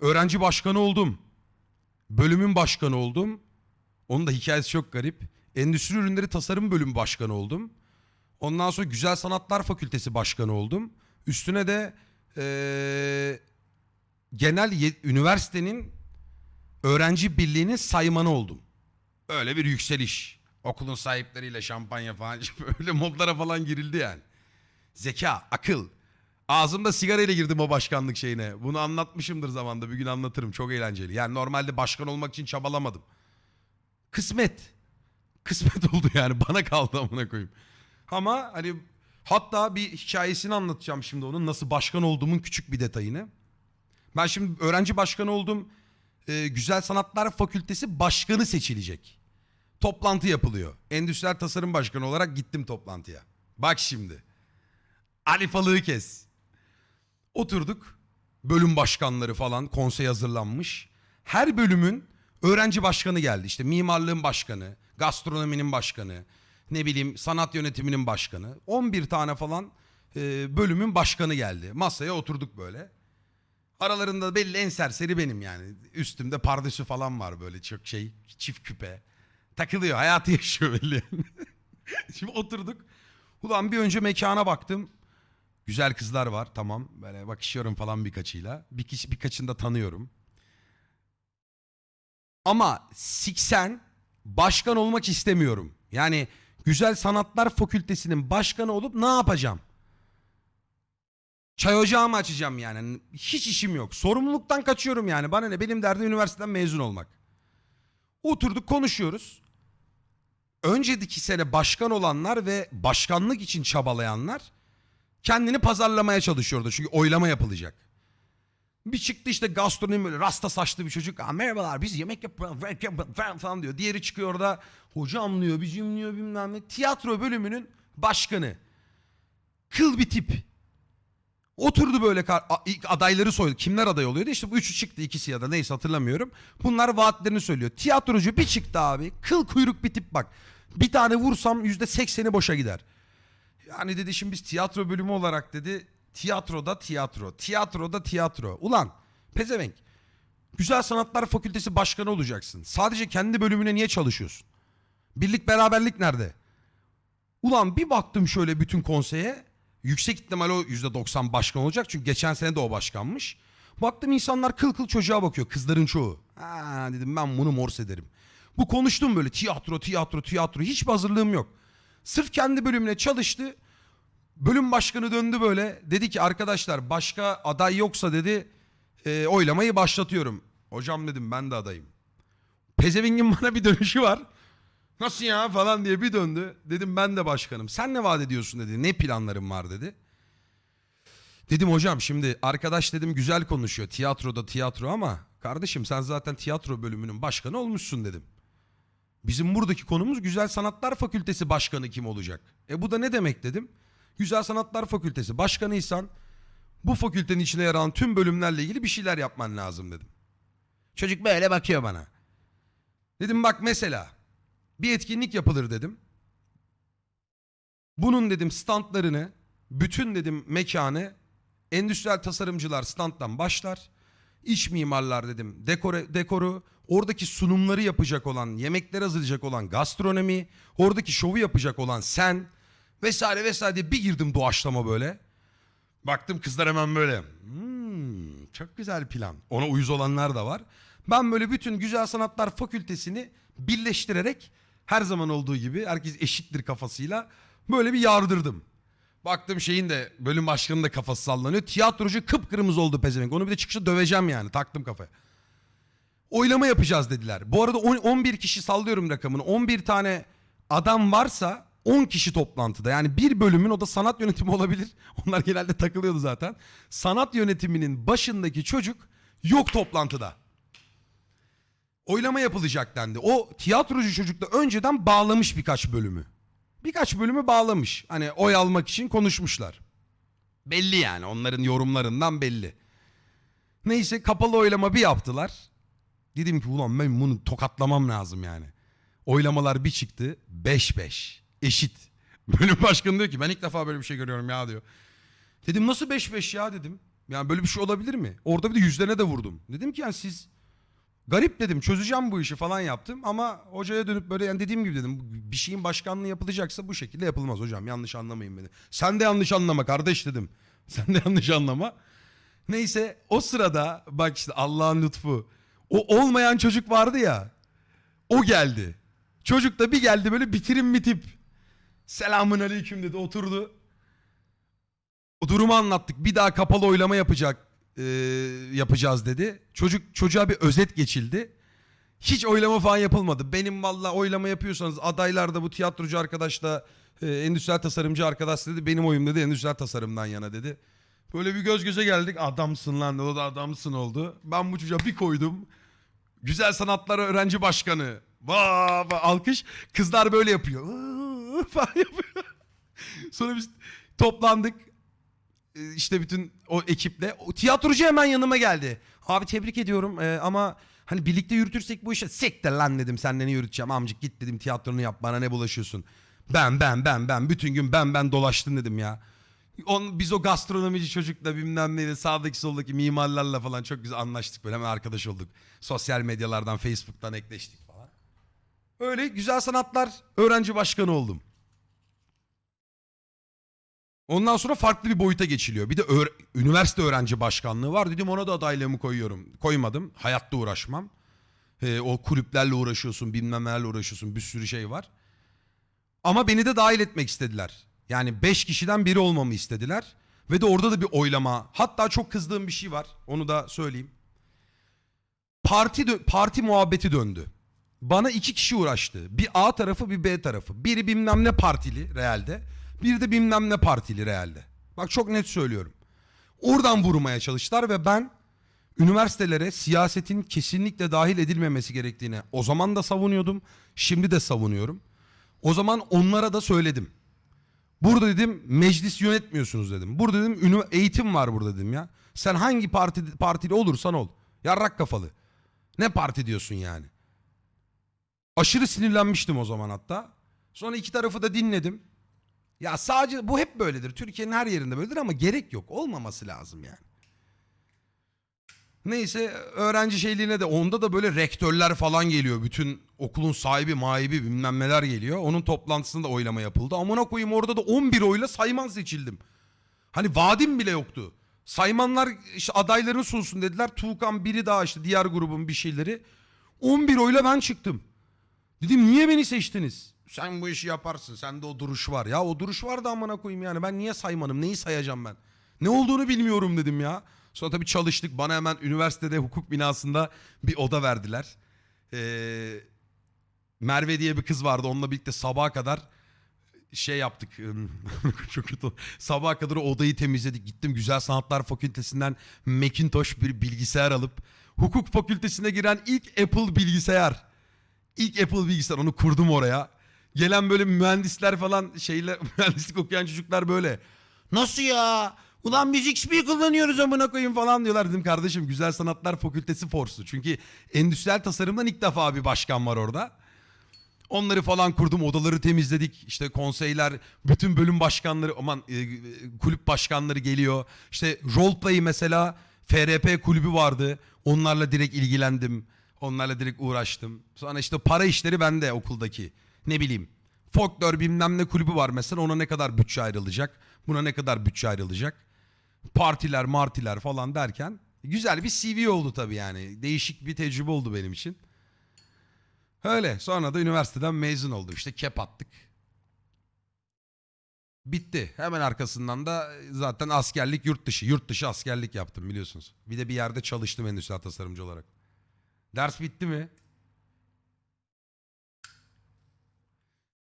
öğrenci başkanı oldum. Bölümün başkanı oldum. Onun da hikayesi çok garip. Endüstri ürünleri tasarım bölümü başkanı oldum. Ondan sonra Güzel Sanatlar Fakültesi başkanı oldum. Üstüne de eee, genel üniversitenin öğrenci birliğinin saymanı oldum. Öyle bir yükseliş. Okulun sahipleriyle şampanya falan öyle modlara falan girildi yani. Zeka, akıl. Ağzımda sigarayla girdim o başkanlık şeyine. Bunu anlatmışımdır zamanda. Bir gün anlatırım. Çok eğlenceli. Yani normalde başkan olmak için çabalamadım. Kısmet. Kısmet oldu yani. Bana kaldı amına koyayım. Ama hani hatta bir hikayesini anlatacağım şimdi onun. Nasıl başkan olduğumun küçük bir detayını. Ben şimdi öğrenci başkanı oldum. Ee, Güzel Sanatlar Fakültesi başkanı seçilecek. Toplantı yapılıyor. Endüstriyel Tasarım Başkanı olarak gittim toplantıya. Bak şimdi. Alifalığı kes. Oturduk. Bölüm başkanları falan konsey hazırlanmış. Her bölümün öğrenci başkanı geldi. İşte mimarlığın başkanı, gastronominin başkanı, ne bileyim sanat yönetiminin başkanı. 11 tane falan e, bölümün başkanı geldi. Masaya oturduk böyle. Aralarında belli en serseri benim yani. Üstümde pardesü falan var böyle çok şey çift küpe. Takılıyor hayatı yaşıyor belli. Şimdi oturduk. Ulan bir önce mekana baktım. Güzel kızlar var tamam. Böyle bakışıyorum falan birkaçıyla. Bir kişi birkaçını da tanıyorum. Ama siksen başkan olmak istemiyorum. Yani Güzel Sanatlar Fakültesinin başkanı olup ne yapacağım? Çay ocağı mı açacağım yani? Hiç işim yok. Sorumluluktan kaçıyorum yani. Bana ne? Benim derdim üniversiteden mezun olmak. Oturduk konuşuyoruz. Önceki sene başkan olanlar ve başkanlık için çabalayanlar kendini pazarlamaya çalışıyordu. Çünkü oylama yapılacak. Bir çıktı işte gastronomi böyle rasta saçlı bir çocuk. Merhabalar biz yemek yapıyoruz falan diyor. Diğeri çıkıyor orada hocam diyor bizim diyor bilmem ne. Tiyatro bölümünün başkanı. Kıl bir tip. Oturdu böyle ilk adayları soydu. Kimler aday oluyordu? İşte bu üçü çıktı ikisi ya da neyse hatırlamıyorum. Bunlar vaatlerini söylüyor. Tiyatrocu bir çıktı abi. Kıl kuyruk bir tip bak. Bir tane vursam yüzde sekseni boşa gider. Yani dedi şimdi biz tiyatro bölümü olarak dedi tiyatroda tiyatro, tiyatroda tiyatro. Ulan pezevenk. Güzel Sanatlar Fakültesi başkanı olacaksın. Sadece kendi bölümüne niye çalışıyorsun? Birlik beraberlik nerede? Ulan bir baktım şöyle bütün konseye. Yüksek ihtimal o %90 başkan olacak. Çünkü geçen sene de o başkanmış. Baktım insanlar kıl kıl çocuğa bakıyor. Kızların çoğu. Ha dedim ben bunu mors ederim. Bu konuştum böyle tiyatro, tiyatro, tiyatro. Hiçbir hazırlığım yok. Sırf kendi bölümüne çalıştı. Bölüm başkanı döndü böyle. Dedi ki arkadaşlar başka aday yoksa dedi e, oylamayı başlatıyorum. Hocam dedim ben de adayım. Pezevingin bana bir dönüşü var. Nasıl ya falan diye bir döndü. Dedim ben de başkanım. Sen ne vaat ediyorsun dedi. Ne planların var dedi. Dedim hocam şimdi arkadaş dedim güzel konuşuyor. Tiyatroda tiyatro ama kardeşim sen zaten tiyatro bölümünün başkanı olmuşsun dedim. Bizim buradaki konumuz Güzel Sanatlar Fakültesi başkanı kim olacak? E bu da ne demek dedim. Güzel Sanatlar Fakültesi başkanıysan bu fakültenin içine yer alan tüm bölümlerle ilgili bir şeyler yapman lazım dedim. Çocuk böyle bakıyor bana. Dedim bak mesela bir etkinlik yapılır dedim. Bunun dedim standlarını, bütün dedim mekanı endüstriyel tasarımcılar standtan başlar. İç mimarlar dedim dekore, dekoru, oradaki sunumları yapacak olan, yemekleri hazırlayacak olan gastronomi, oradaki şovu yapacak olan sen vesaire vesaire diye bir girdim doğaçlama böyle. Baktım kızlar hemen böyle. "Hmm, çok güzel plan. Ona uyuz olanlar da var. Ben böyle bütün Güzel Sanatlar Fakültesini birleştirerek her zaman olduğu gibi herkes eşittir kafasıyla böyle bir yardırdım. Baktım şeyin de bölüm başkanının da kafası sallanıyor. Tiyatrocu kıpkırmızı oldu pezevenk. Onu bir de çıkışta döveceğim yani. Taktım kafaya. Oylama yapacağız dediler. Bu arada on- 11 kişi sallıyorum rakamını. 11 tane adam varsa 10 kişi toplantıda. Yani bir bölümün o da sanat yönetimi olabilir. Onlar genelde takılıyordu zaten. Sanat yönetiminin başındaki çocuk yok toplantıda. Oylama yapılacak dendi. O tiyatrocu çocuk da önceden bağlamış birkaç bölümü. Birkaç bölümü bağlamış. Hani oy almak için konuşmuşlar. Belli yani onların yorumlarından belli. Neyse kapalı oylama bir yaptılar. Dedim ki ulan ben bunu tokatlamam lazım yani. Oylamalar bir çıktı. 5-5. Eşit. Bölüm başkanı diyor ki ben ilk defa böyle bir şey görüyorum ya diyor. Dedim nasıl 5-5 ya dedim. Yani böyle bir şey olabilir mi? Orada bir de yüzlerine de vurdum. Dedim ki yani siz garip dedim çözeceğim bu işi falan yaptım. Ama hocaya dönüp böyle yani dediğim gibi dedim bir şeyin başkanlığı yapılacaksa bu şekilde yapılmaz hocam. Yanlış anlamayın beni. Sen de yanlış anlama kardeş dedim. Sen de yanlış anlama. Neyse o sırada bak işte Allah'ın lütfu. O olmayan çocuk vardı ya. O geldi. Çocuk da bir geldi böyle bitirim bir tip. Selamun aleyküm dedi oturdu. O durumu anlattık. Bir daha kapalı oylama yapacak e, yapacağız dedi. Çocuk çocuğa bir özet geçildi. Hiç oylama falan yapılmadı. Benim valla oylama yapıyorsanız adaylarda bu tiyatrocu arkadaş da e, endüstriyel tasarımcı arkadaş dedi. Benim oyum dedi endüstriyel tasarımdan yana dedi. Böyle bir göz göze geldik. Adamsın lan o da adamsın oldu. Ben bu çocuğa bir koydum. Güzel sanatlar öğrenci başkanı. Vaa, vaa, alkış. Kızlar böyle yapıyor. Falan yapıyor. Sonra biz toplandık. Ee, işte bütün o ekiple. O tiyatrocu hemen yanıma geldi. Abi tebrik ediyorum ee, ama hani birlikte yürütürsek bu işe sektir lan dedim. Seninle ne yürüteceğim amcık git dedim tiyatronu yap bana ne bulaşıyorsun. Ben ben ben ben bütün gün ben ben dolaştın dedim ya. On, biz o gastronomici çocukla bilmem neyle sağdaki soldaki mimarlarla falan çok güzel anlaştık böyle hemen arkadaş olduk. Sosyal medyalardan Facebook'tan ekleştik falan. Öyle güzel sanatlar öğrenci başkanı oldum. Ondan sonra farklı bir boyuta geçiliyor. Bir de öğre- üniversite öğrenci başkanlığı var. Dedim ona da adaylığımı koyuyorum. Koymadım. Hayatta uğraşmam. Ee, o kulüplerle uğraşıyorsun, bilmem nelerle uğraşıyorsun. Bir sürü şey var. Ama beni de dahil etmek istediler. Yani 5 kişiden biri olmamı istediler. Ve de orada da bir oylama. Hatta çok kızdığım bir şey var. Onu da söyleyeyim. Parti parti muhabbeti döndü. Bana iki kişi uğraştı. Bir A tarafı bir B tarafı. Biri bilmem ne partili realde. Bir de bilmem ne partili realde. Bak çok net söylüyorum. Oradan vurmaya çalıştılar ve ben üniversitelere siyasetin kesinlikle dahil edilmemesi gerektiğini o zaman da savunuyordum. Şimdi de savunuyorum. O zaman onlara da söyledim. Burada dedim meclis yönetmiyorsunuz dedim. Burada dedim eğitim var burada dedim ya. Sen hangi parti partili olursan ol. Yarrak kafalı. Ne parti diyorsun yani? Aşırı sinirlenmiştim o zaman hatta. Sonra iki tarafı da dinledim. Ya sadece bu hep böyledir. Türkiye'nin her yerinde böyledir ama gerek yok. Olmaması lazım yani. Neyse öğrenci şeyliğine de onda da böyle rektörler falan geliyor. Bütün okulun sahibi mahibi bilmem neler geliyor. Onun toplantısında oylama yapıldı. Amına koyayım orada da 11 oyla sayman seçildim. Hani vadim bile yoktu. Saymanlar işte adaylarını sunsun dediler. Tuğkan biri daha işte diğer grubun bir şeyleri. 11 oyla ben çıktım. Dedim niye beni seçtiniz? Sen bu işi yaparsın. Sende o duruş var. Ya o duruş var da amına koyayım yani. Ben niye saymanım? Neyi sayacağım ben? Ne olduğunu bilmiyorum dedim ya. Sonra tabii çalıştık. Bana hemen üniversitede hukuk binasında bir oda verdiler. Ee, Merve diye bir kız vardı. Onunla birlikte sabaha kadar şey yaptık. Çok kötü. Sabaha kadar odayı temizledik. Gittim Güzel Sanatlar Fakültesinden Macintosh bir bilgisayar alıp hukuk fakültesine giren ilk Apple bilgisayar. İlk Apple bilgisayar onu kurdum oraya. Gelen böyle mühendisler falan şeyler mühendislik okuyan çocuklar böyle. Nasıl ya? Ulan biz XP kullanıyoruz amına koyayım falan diyorlar. Dedim kardeşim Güzel Sanatlar Fakültesi forsu. Çünkü endüstriyel tasarımdan ilk defa bir başkan var orada. Onları falan kurdum, odaları temizledik. İşte konseyler, bütün bölüm başkanları, aman e, e, kulüp başkanları geliyor. İşte roleplay mesela FRP kulübü vardı. Onlarla direkt ilgilendim. Onlarla direkt uğraştım. Sonra işte para işleri bende okuldaki. Ne bileyim. Folklor bilmem ne kulübü var mesela ona ne kadar bütçe ayrılacak. Buna ne kadar bütçe ayrılacak. Partiler, martiler falan derken. Güzel bir CV oldu tabii yani. Değişik bir tecrübe oldu benim için. Öyle. Sonra da üniversiteden mezun oldum. İşte kep attık. Bitti. Hemen arkasından da zaten askerlik yurt dışı. Yurt dışı askerlik yaptım biliyorsunuz. Bir de bir yerde çalıştım endüstriyel tasarımcı olarak. Ders bitti mi?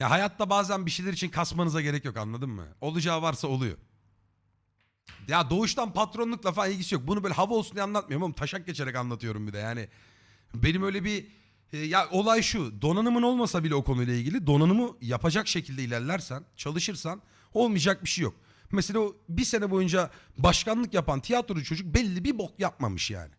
Ya hayatta bazen bir şeyler için kasmanıza gerek yok anladın mı? Olacağı varsa oluyor. Ya doğuştan patronlukla falan ilgisi yok. Bunu böyle hava olsun diye anlatmıyorum ama taşak geçerek anlatıyorum bir de. Yani benim öyle bir e, ya olay şu. Donanımın olmasa bile o konuyla ilgili donanımı yapacak şekilde ilerlersen, çalışırsan olmayacak bir şey yok. Mesela o bir sene boyunca başkanlık yapan tiyatrocu çocuk belli bir bok yapmamış yani.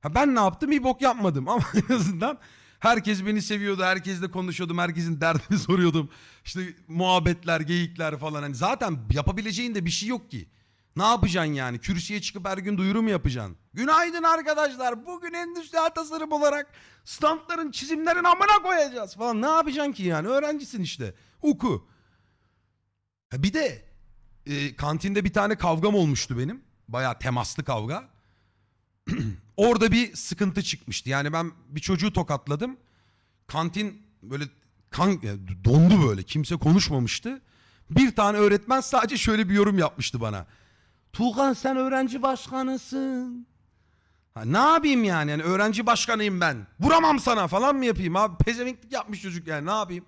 Ha ben ne yaptım? Bir bok yapmadım ama en azından herkes beni seviyordu. Herkesle konuşuyordum. Herkesin derdini soruyordum. İşte muhabbetler, geyikler falan. Hani zaten yapabileceğin de bir şey yok ki. Ne yapacaksın yani? Kürsüye çıkıp her gün duyuru mu yapacaksın? Günaydın arkadaşlar. Bugün endüstriyel tasarım olarak standların çizimlerin amına koyacağız falan. Ne yapacaksın ki yani? Öğrencisin işte. Oku. Bir de e, kantinde bir tane kavgam olmuştu benim. Bayağı temaslı kavga. Orada bir sıkıntı çıkmıştı. Yani ben bir çocuğu tokatladım. Kantin böyle kan dondu böyle. Kimse konuşmamıştı. Bir tane öğretmen sadece şöyle bir yorum yapmıştı bana. Tuğkan sen öğrenci başkanısın. Ha, ne yapayım yani? yani? Öğrenci başkanıyım ben. Vuramam sana falan mı yapayım abi? Pezevenklik yapmış çocuk yani ne yapayım?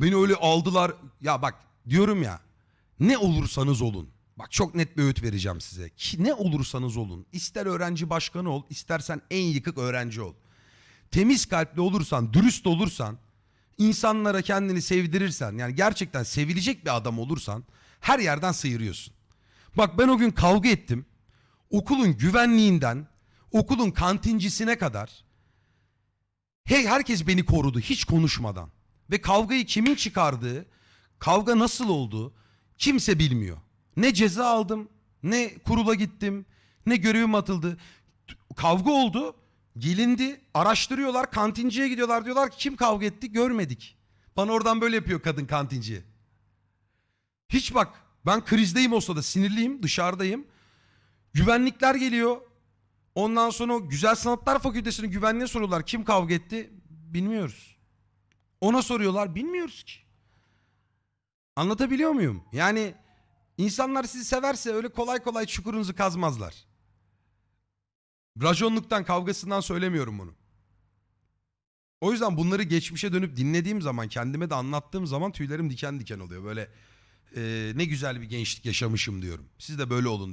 Beni öyle aldılar. Ya bak diyorum ya. Ne olursanız olun. Bak çok net bir öğüt vereceğim size. Ki ne olursanız olun. İster öğrenci başkanı ol, istersen en yıkık öğrenci ol. Temiz kalpli olursan, dürüst olursan, insanlara kendini sevdirirsen, yani gerçekten sevilecek bir adam olursan her yerden sıyırıyorsun. Bak ben o gün kavga ettim. Okulun güvenliğinden, okulun kantincisine kadar Hey herkes beni korudu hiç konuşmadan. Ve kavgayı kimin çıkardığı, kavga nasıl oldu kimse bilmiyor. Ne ceza aldım, ne kurula gittim, ne görevim atıldı. Kavga oldu, gelindi, araştırıyorlar, kantinciye gidiyorlar diyorlar ki kim kavga etti görmedik. Bana oradan böyle yapıyor kadın kantinci. Hiç bak ben krizdeyim olsa da sinirliyim dışarıdayım. Güvenlikler geliyor. Ondan sonra o Güzel Sanatlar Fakültesi'nin güvenliğe soruyorlar. Kim kavga etti? Bilmiyoruz. Ona soruyorlar. Bilmiyoruz ki. Anlatabiliyor muyum? Yani insanlar sizi severse öyle kolay kolay çukurunuzu kazmazlar. Rajonluktan kavgasından söylemiyorum bunu. O yüzden bunları geçmişe dönüp dinlediğim zaman kendime de anlattığım zaman tüylerim diken diken oluyor. Böyle e, ne güzel bir gençlik yaşamışım diyorum. Siz de böyle olun diye.